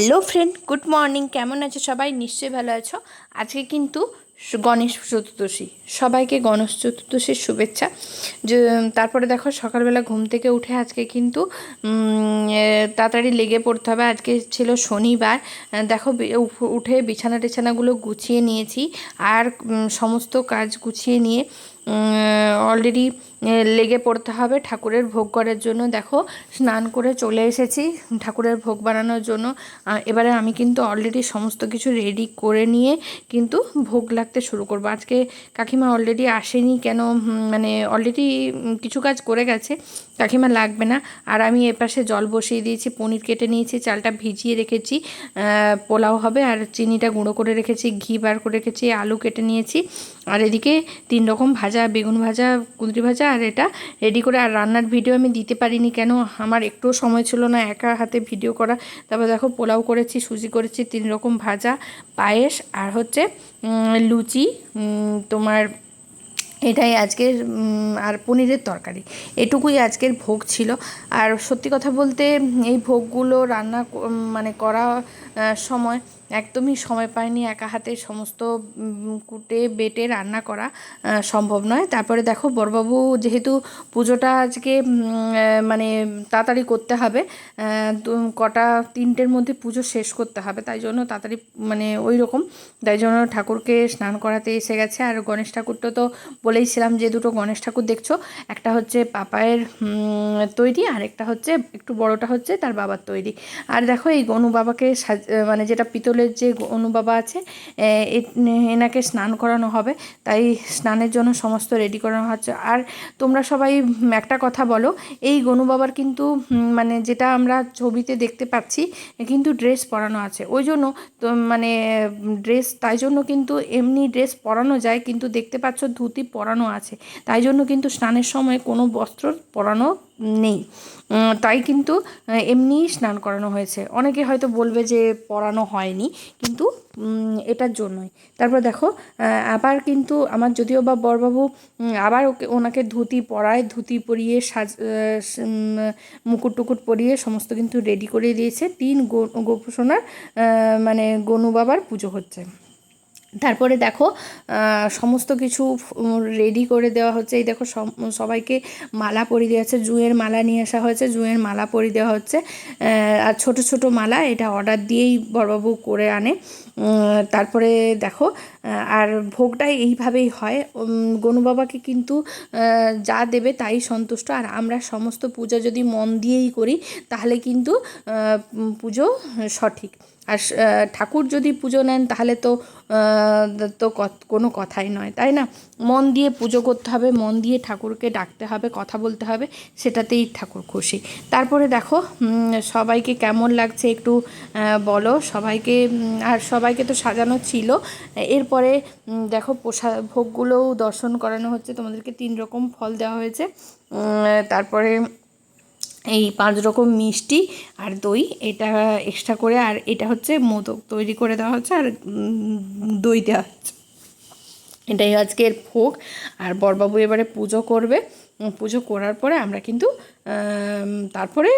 Hello friend, good morning. কেমন আছো সবাই? নিশ্চয়ই ভালো আছো। আজকে কিন্তু গণেশ চতুর্দশী। সবাইকে গণেশ চতুর্দশীর শুভেচ্ছা। তারপরে দেখো সকালবেলা ঘুম থেকে উঠে আজকে কিন্তু তাড়াতাড়ি লেগে পড়তে হবে। আজকে ছিল শনিবার। দেখো উঠে বিছানা টিছানাগুলো গুছিয়ে নিয়েছি। আর সমস্ত কাজ গুছিয়ে নিয়ে অলরেডি লেগে পড়তে হবে ঠাকুরের ভোগ করার জন্য। দেখো, স্নান করে চলে এসেছি ঠাকুরের ভোগ বানানোর জন্য। এবারে আমি কিন্তু অলরেডি সমস্ত কিছু রেডি করে নিয়ে কিন্তু ভোগ লাগতে শুরু করব। আজকে কাকিমা অলরেডি আসেনি কেন? মানে অলরেডি কিছু কাজ করে গেছে। কাকিমা লাগবে না। আর আমি এপাশে জল বসিয়ে দিয়েছি, পনির কেটে নিয়েছি, চালটা ভিজিয়ে রেখেছি পোলাও হবে, আর চিনিটা গুঁড়ো করে রেখেছি, ঘি বার করে রেখেছি, আলু কেটে নিয়েছি। আর এদিকে তিন রকম ভাজা, বেগুন ভাজা, কুঁদরি ভাজা, আর এটা রেডি করে। আর রান্নার ভিডিও আমি দিতে পারিনি কেন? আমার একটুও সময় ছিল না, একা হাতে ভিডিও করা। তারপর দেখো পোলাও করেছি, সুজি করেছি, তিন রকম ভাজা, পায়েস, আর হচ্ছে লুচি তোমার এটাই আজকের আর পনিরের তরকারি। এটুকুই আজকের ভোগ ছিল। আর সত্যি কথা বলতে, এই ভোগগুলো রান্না মানে করা সময় একদমই সময় পাইনি একা হাতে সমস্ত কুটে বেটে রান্না করা সম্ভব নয়। তারপরে দেখো বড়বাবু যেহেতু পুজোটা আজকে মানে তাড়াতাড়ি করতে হবে কটা, তিনটের মধ্যে পুজো শেষ করতে হবে, তাই জন্য তাড়াতাড়ি মানে ওই রকম। তাই জন্য ঠাকুরকে স্নান করাতে এসে গেছে। আর গণেশ ঠাকুরটা তো বলেইছিলাম যে দুটো গণেশ ঠাকুর দেখছ, একটা হচ্ছে পাপায়ের তৈরি, আর একটা হচ্ছে, একটু বড়টা হচ্ছে তার বাবার তৈরি। আর দেখো এই গনু বাবাকে সাজ- মানে যেটা পিতলের যে অনুবাবা আছে এনাকে স্নান করানো হবে। তাই স্নানের জন্য সমস্ত রেডি করানো হচ্ছে। আর তোমরা সবাই একটা কথা বলো, এই গনু বাবার কিন্তু মানে যেটা আমরা ছবিতে দেখতে পাচ্ছি কিন্তু ড্রেস পরানো আছে। ওই জন্য তো মানে ড্রেস তাই জন্য কিন্তু এমনি ড্রেস পরানো যায়, কিন্তু দেখতে পাচ্ছ ধুতি পরানো আছে। তাই জন্য কিন্তু স্নানের সময় কোনো বস্ত্র পরানো নেই। তাই কিন্তু আহ, এমনিই স্নান করানো হয়েছে। অনেকে হয়তো বলবে যে পরানো হয়নি কিন্তু এটার জন্যই। তারপর দেখো আবার কিন্তু আমার যদিও বা বরবাবু আবার ওকে ওনাকে ধুতি পরায় ধুতি পরিয়ে সাজ মুকুট টুকুট পরিয়ে সমস্ত কিন্তু রেডি করে দিয়েছে। তিন গোপসোনার মানে গনু বাবার পুজো হচ্ছে। তারপরে দেখো সমস্ত কিছু রেডি করে দেওয়া হচ্ছে। এই দেখো সবাইকে মালা পরিয়ে দেওয়া হচ্ছে। জুঁয়ের মালা নিয়ে আসা হয়েছে। জুঁয়ের মালা পরিয়ে দেওয়া হচ্ছে। আর ছোট ছোট মালা এটা অর্ডার দিয়েই বড়বাবু করে আনে। তারপরে দেখো আর ভোগটা এইভাবেই হয়। উম, গনু বাবাকে কিন্তু যা দেবে তাই সন্তুষ্ট। আর আমরা সমস্ত পূজা যদি মন দিয়েই করি তাহলে কিন্তু পুজো সঠিক। আর ঠাকুর যদি পুজো নেন তাহলে তো তো কোনো কথাই নয়, তাই না? মন দিয়ে পুজো করতে হবে, মন দিয়ে ঠাকুরকে ডাকতে হবে, কথা বলতে হবে, সেটাতেই ঠাকুর খুশি। তারপরে দেখো সবাইকে কেমন লাগছে একটু বলো, সবাইকে আর সবাইকে তো সাজানো ছিল। এরপরে দেখো প্রসাদ ভোগগুলোও দর্শন করানো হচ্ছে, তোমাদেরকে তিন রকম ফল দেওয়া হয়েছে। তারপরে এই পাঁচ রকম মিষ্টি আর দই, এটা এক্সট্রা করে আর এটা হচ্ছে মোদক তৈরি করে দেওয়া হচ্ছে আর দই দেওয়া হচ্ছে। এটাই আজকের ভোগ। আর বরবাবু এবারে পুজো করবে। পুজো করার পরে আমরা কিন্তু তারপরে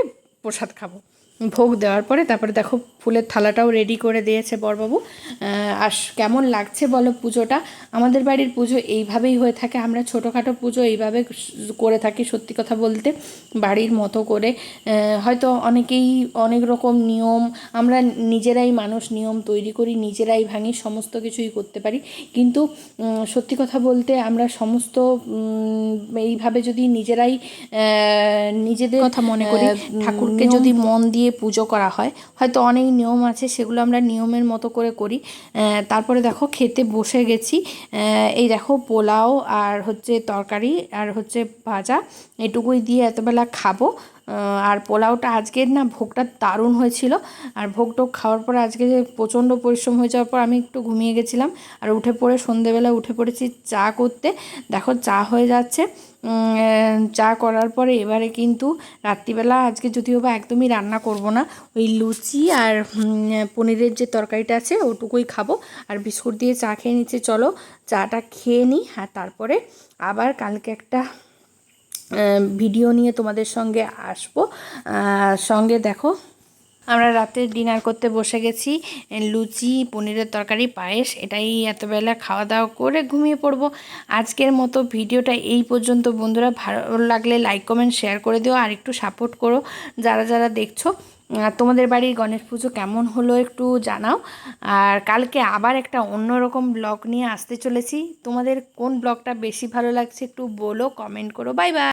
প্রসাদ খাব। ভোগ দেওয়ার পরে তারপরে দেখো ফুলের থালাটাও রেডি করে দিয়েছে বরবাবু। আর কেমন লাগছে বলো পুজোটা? আমাদের বাড়ির পুজো এইভাবেই হয়ে থাকে। আমরা ছোটোখাটো পুজো এইভাবে করে থাকি সত্যি কথা বলতে বাড়ির মতো করে। হয়তো অনেকেই অনেক রকম নিয়ম আমরা নিজেরাই মানুষ নিয়ম তৈরি করি নিজেরাই ভাঙি সমস্ত কিছুই করতে পারি। কিন্তু সত্যি কথা বলতে আমরা সমস্ত এইভাবে যদি নিজেরাই নিজেদের কথা মনে করি ঠাকুরকে যদি মন দিয়ে পুজো করা হয়। হয়তো অনেক নিয়ম আছে, সেগুলো আমরা নিয়মের মতো করে করি। তারপরে দেখো খেতে বসে গেছি। এই দেখো পোলাও আর হচ্ছে তরকারি আর হচ্ছে ভাজা। এটুকুই দিয়ে এতবেলা খাব। আর পোলাওটা আজকের না ভোগটা দারুণ হয়েছিল। আর ভোগ টোগ খাওয়ার পর আজকে যে প্রচণ্ড পরিশ্রম হয়ে যাওয়ার পর আমি একটু ঘুমিয়ে গেছিলাম। আর উঠে পড়ে সন্ধেবেলা উঠে পড়েছি চা করতে। দেখো চা হয়ে যাচ্ছে। চা করার পরে এবারে কিন্তু রাত্রিবেলা আজকে যদিও বা একদমই রান্না করব না, ওই লুচি আর পনিরের যে তরকারিটা আছে ওটুকুই খাব। আর বিস্কুট দিয়ে চা খেয়ে নিচ্ছে। চলো চাটা খেয়ে নিই। আর তারপরে আবার কালকে একটা ভিডিও নিয়ে তোমাদের সঙ্গে আসব। সঙ্গে দেখো, আমরা রাতে ডিনার করতে বসে গেছি। লুচি, পনিরের তরকারি, পায়েস, এটাই এতবেলা খাওয়া দাওয়া করে ঘুমিয়ে পড়ব। আজকের মতো ভিডিওটা এই পর্যন্ত। বন্ধুরা, ভালো লাগলে লাইক কমেন্ট শেয়ার করে দিও আর একটু সাপোর্ট করো যারা যারা দেখছ। তোমাদের বাড়ির গণেশ পুজো কেমন হলো একটু জানাও। আর কালকে আবার একটা অন্যরকম ব্লগ নিয়ে আসতে চলেছি। তোমাদের কোন ব্লগটা বেশি ভালো লাগছে একটু বলো কমেন্ট করো। Bye bye